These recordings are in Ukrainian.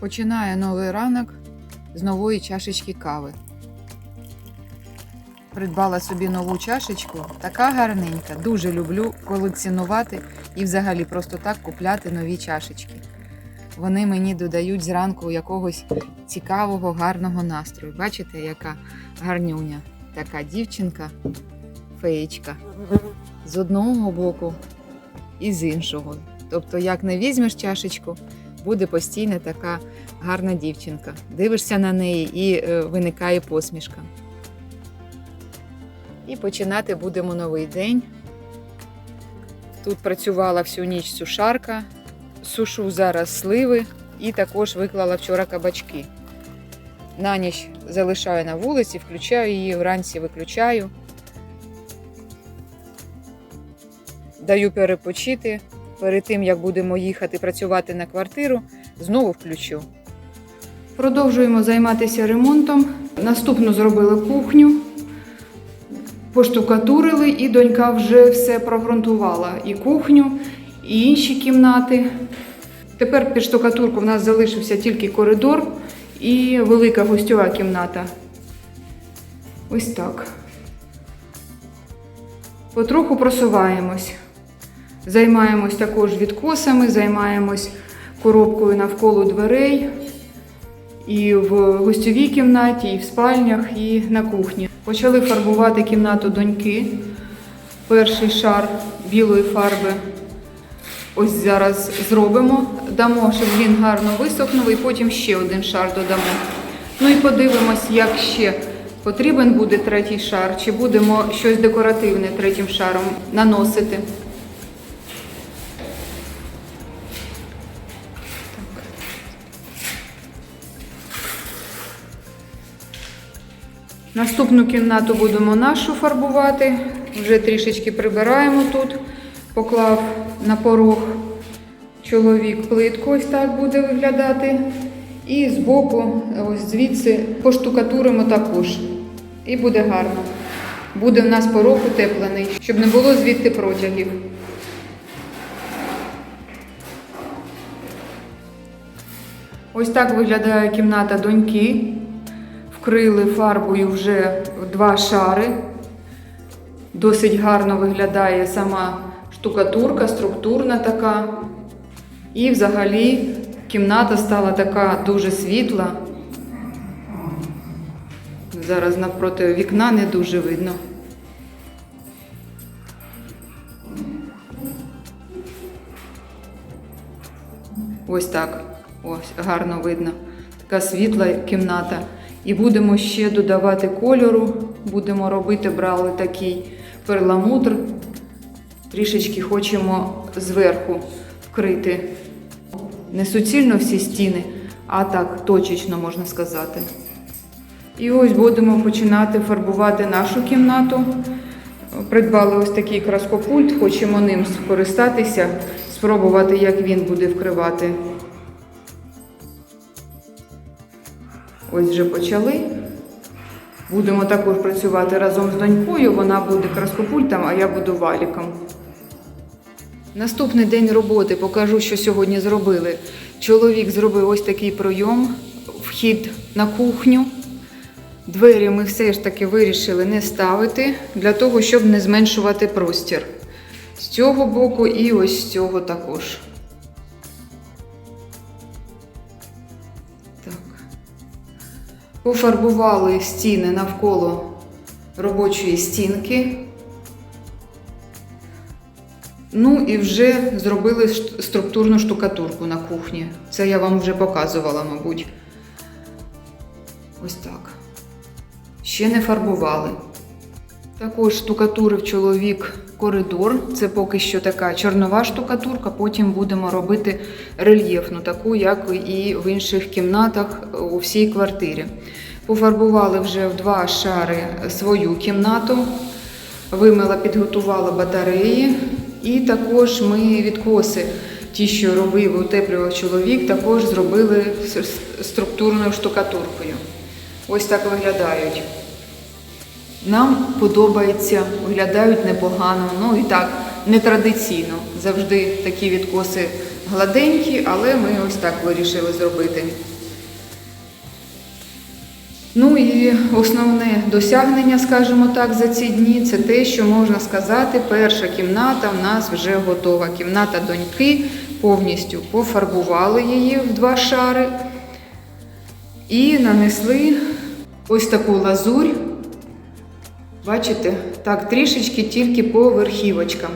Починаю новий ранок з нової чашечки кави. Придбала собі нову чашечку, така гарненька. Дуже люблю колекціонувати і взагалі просто так купляти нові чашечки. Вони мені додають зранку якогось цікавого, гарного настрою. Бачите, яка гарнюня, така дівчинка, феєчка. З одного боку і з іншого. Тобто, як не візьмеш чашечку, буде постійно така гарна дівчинка. Дивишся на неї і е, виникає посмішка. І починати будемо новий день. Тут працювала всю ніч сушарка, сушу зараз сливи і також виклала вчора кабачки. На ніч залишаю на вулиці, включаю її, вранці виключаю. Даю перепочити. Перед тим, як будемо їхати працювати на квартиру, знову включу. Продовжуємо займатися ремонтом. Наступну зробили кухню, поштукатурили, і донька вже все прогрунтувала. І кухню, і інші кімнати. Тепер під штукатурку в нас залишився тільки коридор і велика гостьова кімната. Ось так. Потроху просуваємось. Займаємось також відкосами, займаємось коробкою навколо дверей і в гостьовій кімнаті, і в спальнях, і на кухні. Почали фарбувати кімнату доньки. Перший шар білої фарби. Ось зараз зробимо. Дамо, щоб він гарно висохнув, і потім ще один шар додамо. Ну і подивимось, як ще потрібен буде третій шар, чи будемо щось декоративне третім шаром наносити. Наступну кімнату будемо нашу фарбувати. Вже трішечки прибираємо тут. Поклав на порог чоловік плитку, ось так буде виглядати. І збоку, ось звідси, поштукатуримо також. І буде гарно. Буде в нас порог утеплений, щоб не було звідти протягів. Ось так виглядає кімната доньки. Вкрили фарбою вже два шари. Досить гарно виглядає сама штукатурка, структурна така. І взагалі кімната стала така дуже світла. Зараз навпроти вікна не дуже видно. Ось так. Ось гарно видно. Така світла кімната. І будемо ще додавати кольору, будемо робити, брали такий перламутр. Трішечки хочемо зверху вкрити не суцільно всі стіни, а так точечно можна сказати. І ось будемо починати фарбувати нашу кімнату. Придбали ось такий краскопульт, хочемо ним скористатися, спробувати, як він буде вкривати. Ось вже почали. Будемо також працювати разом з донькою. Вона буде краскопультом, а я буду валіком. Наступний день роботи покажу, що сьогодні зробили. Чоловік зробив ось такий пройом, вхід на кухню. Двері ми все ж таки вирішили не ставити для того, щоб не зменшувати простір. З цього боку і ось з цього також. Пофарбували стіни навколо робочої стінки. Ну і вже зробили структурну штукатурку на кухні. Це я вам вже показувала, мабуть. Ось так. Ще не фарбували. Також штукатурив чоловік коридор. Це поки що така чорнова штукатурка, потім будемо робити рельєфну, таку, як і в інших кімнатах у всій квартирі. Пофарбували вже в два шари свою кімнату, вимила, підготувала батареї. І також ми відкоси, ті, що робив утеплював чоловік, також зробили структурною штукатуркою. Ось так виглядають. Нам подобається, виглядають непогано, ну і так, нетрадиційно. Завжди такі відкоси гладенькі, але ми ось так вирішили зробити. Ну і основне досягнення, скажімо так, за ці дні це те, що можна сказати, перша кімната в нас вже готова. Кімната доньки повністю пофарбували її в два шари і нанесли ось таку лазурь. Бачите, так, трішечки тільки по верхівочкам.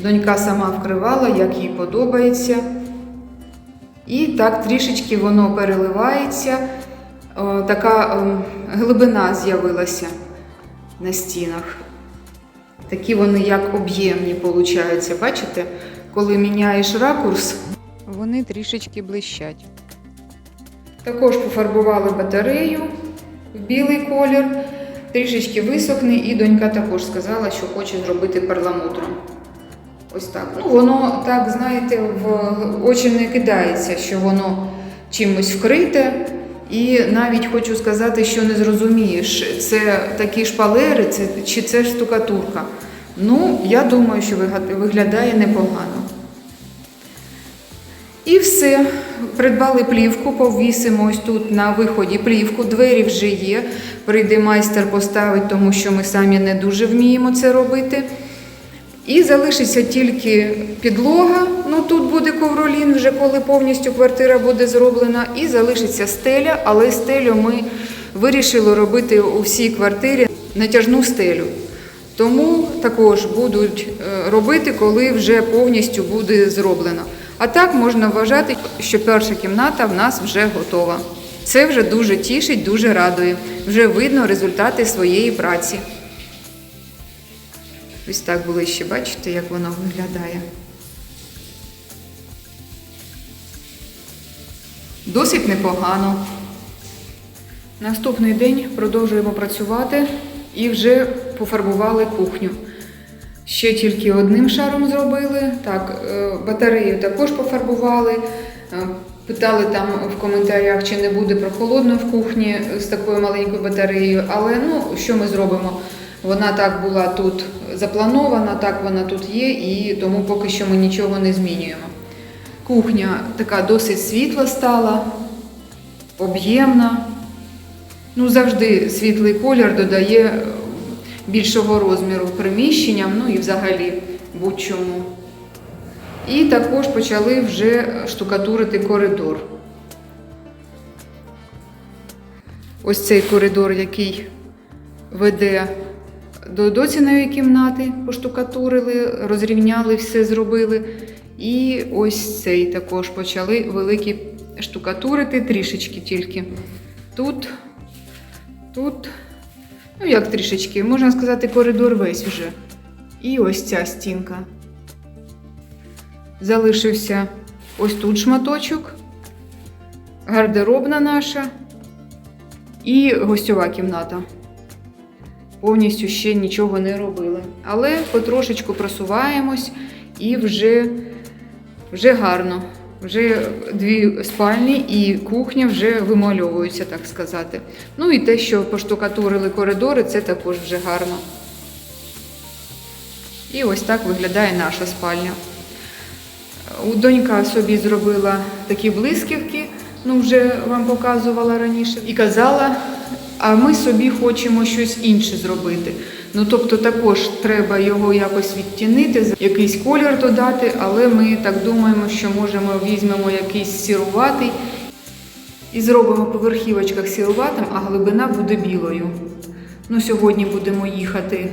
Донька сама вкривала, як їй подобається. І так трішечки воно переливається. О, така ем, глибина з'явилася на стінах. Такі вони як об'ємні, виходять. Бачите, коли міняєш ракурс, вони трішечки блищать. Також пофарбували батарею в білий колір, трішечки висохне, і донька також сказала, що хоче зробити перламутром. Ось так. Ну, воно так, знаєте, в очі не кидається, що воно чимось вкрите. І навіть хочу сказати, що не зрозумієш, це такі шпалери, це, чи це штукатурка. Ну, я думаю, що виглядає непогано. І все. Придбали плівку, повісимо ось тут на виході плівку. Двері вже є. Прийде майстер поставить, тому що ми самі не дуже вміємо це робити. І залишиться тільки підлога. Ну тут буде ковролін, вже коли повністю квартира буде зроблена. І залишиться стеля, але стелю ми вирішили робити у всій квартирі натяжну стелю. Тому також будуть е, робити, коли вже повністю буде зроблено. А так можна вважати, що перша кімната в нас вже готова. Це вже дуже тішить, дуже радує. Вже видно результати своєї праці. Ось так ближче, бачите, як воно виглядає. Досить непогано. Наступний день продовжуємо працювати і вже пофарбували кухню. Ще тільки одним шаром зробили. Так, е, батарею також пофарбували. Е, Питали там в коментарях, чи не буде прохолодно в кухні з такою маленькою батареєю. Але ну, що ми зробимо? Вона так була тут запланована, так вона тут є, і тому поки що ми нічого не змінюємо. Кухня така досить світла стала, об'ємна. Ну, завжди світлий колір додає більшого розміру приміщенням, ну і взагалі будь-чому. І також почали вже штукатурити коридор. Ось цей коридор, який веде до доціної кімнати, поштукатурили, розрівняли, все зробили. І ось цей також почали великі штукатурити трішечки тільки. Тут, тут, ну як трішечки, можна сказати, коридор весь вже. І ось ця стінка. Залишився ось тут шматочок, гардеробна наша і гостьова кімната. Повністю ще нічого не робили. Але потрошечку просуваємось і вже, вже гарно. Вже дві спальні і кухня вже вимальовуються, так сказати. Ну і те, що поштукатурили коридори, це також вже гарно. І ось так виглядає наша спальня. У донька собі зробила такі блисківки, ну вже вам показувала раніше, і казала, а ми собі хочемо щось інше зробити. Ну тобто також треба його якось відтінити, якийсь колір додати, але ми так думаємо, що можемо візьмемо якийсь сіруватий і зробимо по верхівочках сіруватим, а глибина буде білою. Ну, сьогодні будемо їхати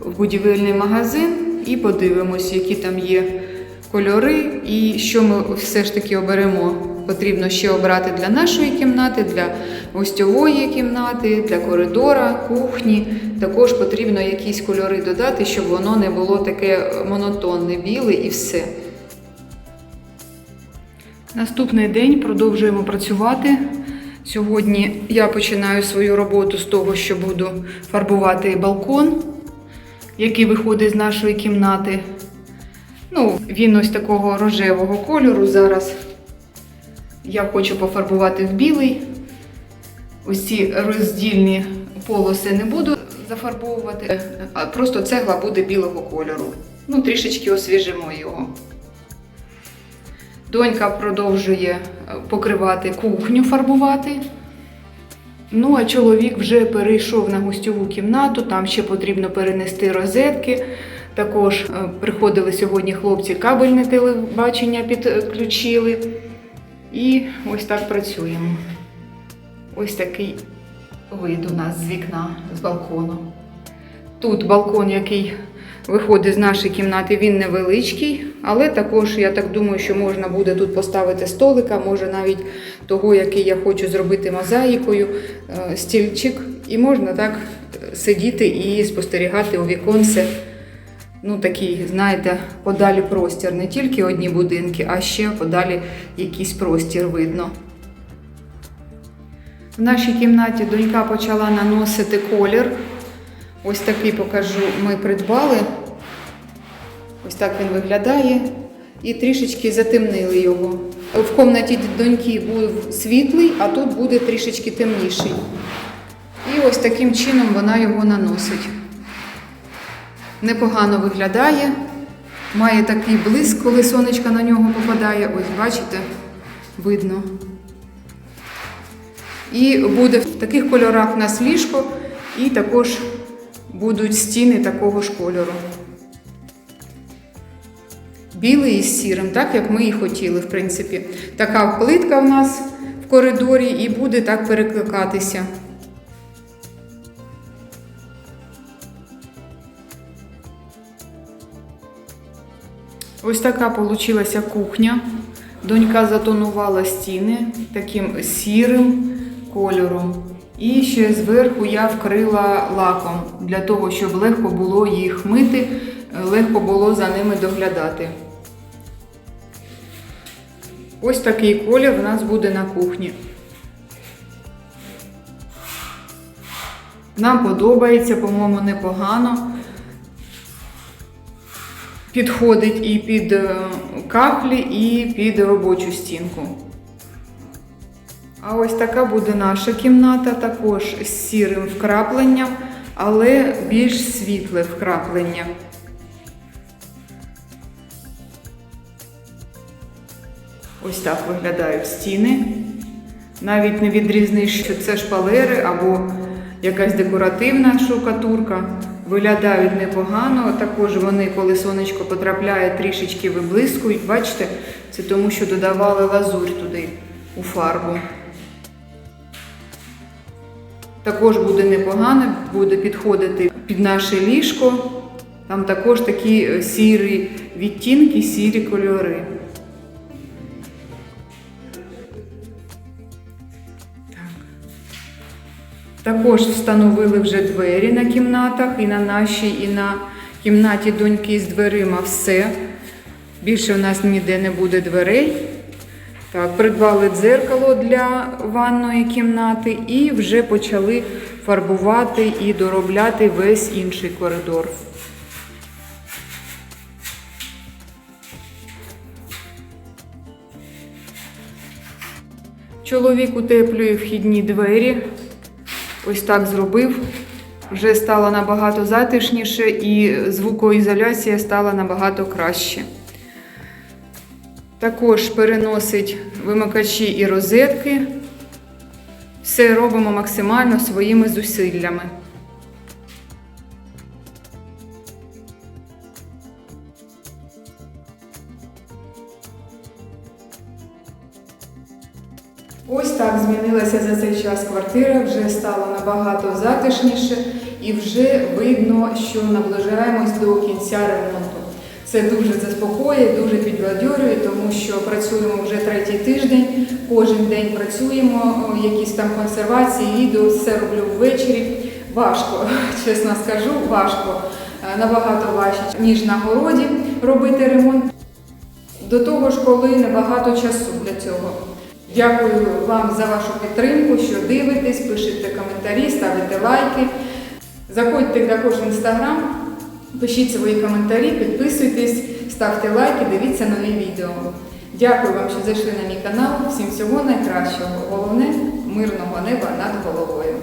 в будівельний магазин і подивимось, які там є кольори і що ми все ж таки оберемо. Потрібно ще обрати для нашої кімнати, для гостьової кімнати, для коридора, кухні. Також потрібно якісь кольори додати, щоб воно не було таке монотонне, біле і все. Наступний день продовжуємо працювати. Сьогодні я починаю свою роботу з того, що буду фарбувати балкон, який виходить з нашої кімнати. Ну, він ось такого рожевого кольору зараз. Я хочу пофарбувати в білий. Ці роздільні полоси не буду зафарбовувати, а просто цегла буде білого кольору. Ну, трішечки освіжимо його. Донька продовжує е, покривати кухню, фарбувати. Ну, а чоловік вже перейшов на гостьову кімнату, там ще потрібно перенести розетки. Також е, приходили сьогодні хлопці, кабельне телебачення підключили. І ось так працюємо. Ось такий вид у нас з вікна, з балкону. Тут балкон, який виходить з нашої кімнати, він невеличкий, але також я так думаю, що можна буде тут поставити столика, може навіть того, який я хочу зробити мозаїкою, е, стільчик, і можна так е, сидіти і спостерігати у віконце. Ну, такий, знаєте, подалі простір. Не тільки одні будинки, а ще подалі якийсь простір видно. В нашій кімнаті донька почала наносити колір. Ось такий покажу, ми придбали. Ось так він виглядає. І трішечки затемнили його. В кімнаті доньки був світлий, а тут буде трішечки темніший. І ось таким чином вона його наносить. Непогано виглядає. Має такий блиск, коли сонечко на нього попадає. Ось, бачите, видно. І буде в таких кольорах у нас ліжко, і також будуть стіни такого ж кольору. Білий із сірим, так як ми і хотіли, в принципі. Така плитка в нас в коридорі і буде так перекликатися. Ось така получилася кухня. Донька затонувала стіни таким сірим кольором. І ще зверху я вкрила лаком для того, щоб легко було їх мити, легко було за ними доглядати. Ось такий колір у нас буде на кухні. Нам подобається, по-моєму, непогано. Підходить і під е, кахлі, і під робочу стінку. А ось така буде наша кімната, також з сірим вкрапленням, але більш світле вкраплення. Ось так виглядають стіни. Навіть не відрізниш, що це шпалери або якась декоративна штукатурка. Виглядають непогано. Також вони, коли сонечко потрапляє, трішечки виблискують. Бачите, це тому, що додавали лазурь туди у фарбу. Також буде непогано, буде підходити під наше ліжко. Там також такі е, сірі відтінки, сірі кольори. Також встановили вже двері на кімнатах, і на нашій, і на кімнаті доньки з дверима все. Більше у нас ніде не буде дверей. Так, придбали дзеркало для ванної кімнати і вже почали фарбувати і доробляти весь інший коридор. Чоловік утеплює вхідні двері. Ось так зробив. Вже стало набагато затишніше і звукоізоляція стала набагато краще. Також переносить вимикачі і розетки. Все робимо максимально своїми зусиллями. Ось так змінилася за цей час квартира, вже стало набагато затишніше і вже видно, що наближаємось до кінця ремонту. Це дуже заспокоює, дуже підбадьорює, тому що працюємо вже третій тиждень, кожен день працюємо, якісь там консервації, відео, все роблю ввечері. Важко, чесно скажу, важко, Е, набагато важче, ніж на городі робити ремонт. До того ж, коли небагато часу для цього. Дякую вам за вашу підтримку, що дивитесь, пишете коментарі, ставите лайки. Заходьте також в інстаграм, пишіть свої коментарі, підписуйтесь, ставте лайки, дивіться нові відео. Дякую вам, що зайшли на мій канал. Всім всього найкращого. Головне мирного неба над головою.